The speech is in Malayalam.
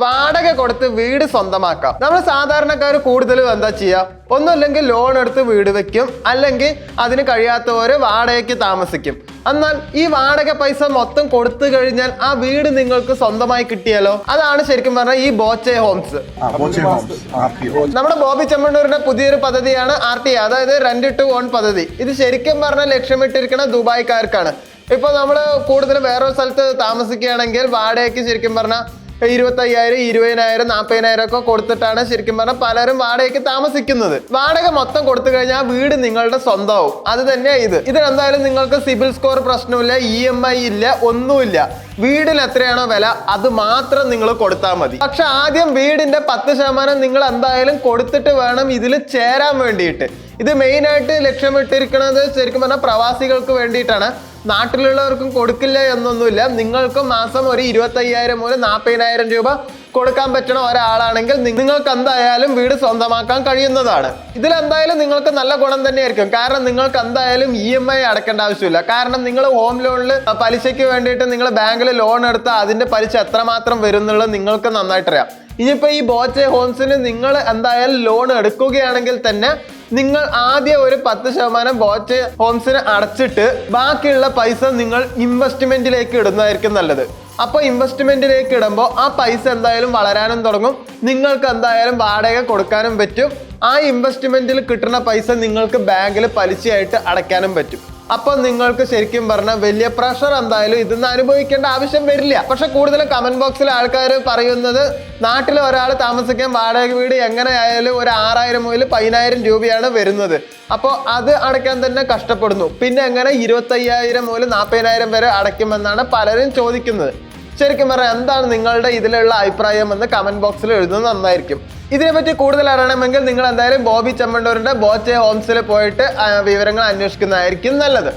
വാടക കൊടുത്ത് വീട് സ്വന്തമാക്കാം. നമ്മൾ സാധാരണക്കാർ കൂടുതലും എന്താ ചെയ്യുക ഒന്നുമില്ലെങ്കിൽ ലോൺ എടുത്ത് വീട് വെക്കും. അല്ലെങ്കിൽ അതിന് കഴിയാത്തവര് വാടകയ്ക്ക് താമസിക്കും. എന്നാൽ ഈ വാടക പൈസ മൊത്തം കൊടുത്തു കഴിഞ്ഞാൽ ആ വീട് നിങ്ങൾക്ക് സ്വന്തമായി കിട്ടിയാലോ? അതാണ് ശരിക്കും പറഞ്ഞാൽ ഈ ബോച്ചെ ഹോംസ്. നമ്മുടെ ബോബി ചെമ്മണ്ണൂരിന്റെ പുതിയൊരു പദ്ധതിയാണ് ആർ ടി അതായത് റെന്റ് ടു ഓൺ പദ്ധതി. ഇത് ശരിക്കും പറഞ്ഞാൽ ലക്ഷ്യമിട്ടിരിക്കുന്ന ദുബായ്ക്കാർക്കാണ്. ഇപ്പൊ നമ്മൾ കൂടുതൽ വേറൊരു സ്ഥലത്ത് താമസിക്കുകയാണെങ്കിൽ വാടകയ്ക്ക് ശരിക്കും പറഞ്ഞാൽ ഇരുപത്തി അയ്യായിരം ഇരുപതിനായിരം നാൽപ്പതിനായിരം ഒക്കെ കൊടുത്തിട്ടാണ് ശരിക്കും പറഞ്ഞാൽ പലരും വാടകയ്ക്ക് താമസിക്കുന്നത്. വാടക മൊത്തം കൊടുത്തു കഴിഞ്ഞാൽ വീട് നിങ്ങളുടെ സ്വന്തമാവും. അത് തന്നെയാണ് ഇത്. ഇതിനെന്തായാലും നിങ്ങൾക്ക് സിബിൽ സ്കോർ പ്രശ്നമില്ല ഇ എം ഐ ഇല്ല ഒന്നുമില്ല. വീടിന് എത്രയാണോ വില അത് മാത്രം നിങ്ങൾ കൊടുത്താൽ മതി. പക്ഷെ ആദ്യം വീടിന്റെ പത്ത് ശതമാനം നിങ്ങൾ എന്തായാലും കൊടുത്തിട്ട് വേണം ഇതിൽ ചേരാൻ വേണ്ടിയിട്ട്. ഇത് മെയിനായിട്ട് ലക്ഷ്യമിട്ടിരിക്കുന്നത് ശരിക്കും പറഞ്ഞാൽ പ്രവാസികൾക്ക് വേണ്ടിയിട്ടാണ്. നാട്ടിലുള്ളവർക്കും കൊടുക്കില്ല എന്നൊന്നുമില്ല. നിങ്ങൾക്ക് മാസം ഒരു ഇരുപത്തയ്യായിരം മുതൽ നാൽപ്പതിനായിരം രൂപ കൊടുക്കാൻ പറ്റണ ഒരാളാണെങ്കിൽ നിങ്ങൾക്ക് എന്തായാലും വീട് സ്വന്തമാക്കാൻ കഴിയുന്നതാണ്. ഇതിൽ എന്തായാലും നിങ്ങൾക്ക് നല്ല ഗുണം തന്നെയായിരിക്കും. കാരണം നിങ്ങൾക്ക് എന്തായാലും ഇ എം ഐ അടക്കേണ്ട ആവശ്യമില്ല. കാരണം നിങ്ങൾ ഹോം ലോണിൽ പലിശയ്ക്ക് വേണ്ടിയിട്ട് നിങ്ങൾ ബാങ്കിൽ ലോൺ എടുത്താൽ അതിന്റെ പലിശ എത്രമാത്രം വരും എന്നുള്ളത് നിങ്ങൾക്ക് നന്നായിട്ടറിയാം. ഇനിയിപ്പോൾ ഈ ബോച്ചെ ഹോംസിന് നിങ്ങൾ എന്തായാലും ലോൺ എടുക്കുകയാണെങ്കിൽ തന്നെ നിങ്ങൾ ആദ്യം ഒരു പത്ത് ശതമാനം ബോറ്റ് ഹോംസിന് അടച്ചിട്ട് ബാക്കിയുള്ള പൈസ നിങ്ങൾ ഇൻവെസ്റ്റ്മെന്റിലേക്ക് ഇടുന്നതായിരിക്കും നല്ലത്. അപ്പോൾ ഇൻവെസ്റ്റ്മെന്റിലേക്ക് ഇടുമ്പോൾ ആ പൈസ എന്തായാലും വളരാനും തുടങ്ങും. നിങ്ങൾക്ക് എന്തായാലും വാടക കൊടുക്കാനും പറ്റും. ആ ഇൻവെസ്റ്റ്മെന്റിൽ കിട്ടുന്ന പൈസ നിങ്ങൾക്ക് ബാങ്കിൽ പലിശയായിട്ട് അടയ്ക്കാനും പറ്റും. അപ്പോൾ നിങ്ങൾക്ക് ശരിക്കും പറഞ്ഞാൽ വലിയ പ്രഷർ എന്തായാലും ഇതൊന്നും അനുഭവിക്കേണ്ട ആവശ്യം വരില്ല. പക്ഷെ കൂടുതലും കമന്റ് ബോക്സിൽ ആൾക്കാർ പറയുന്നത് നാട്ടിൽ ഒരാൾ താമസിക്കാൻ വാടക വീട് എങ്ങനെയായാലും ഒരു ആറായിരം മുതൽ പതിനായിരം രൂപയാണ് വരുന്നത്. അപ്പോൾ അത് അടയ്ക്കാൻ തന്നെ കഷ്ടപ്പെടുന്നു. പിന്നെ എങ്ങനെ ഇരുപത്തയ്യായിരം മുതൽ നാൽപ്പതിനായിരം വരെ അടയ്ക്കുമെന്നാണ് പലരും ചോദിക്കുന്നത്. ശരിക്കും പറയാം എന്താണ് നിങ്ങളുടെ ഇതിലുള്ള അഭിപ്രായം എന്ന് കമന്റ് ബോക്സിൽ എഴുതുന്നത് നന്നായിരിക്കും. ഇതിനെപ്പറ്റി കൂടുതൽ അറിയണമെങ്കിൽ നിങ്ങൾ എന്തായാലും ബോബി ചെമ്മണ്ടൂരിന്റെ ബോച്ചെ ഹോംസിൽ പോയിട്ട് വിവരങ്ങൾ അന്വേഷിക്കുന്നതായിരിക്കും നല്ലത്.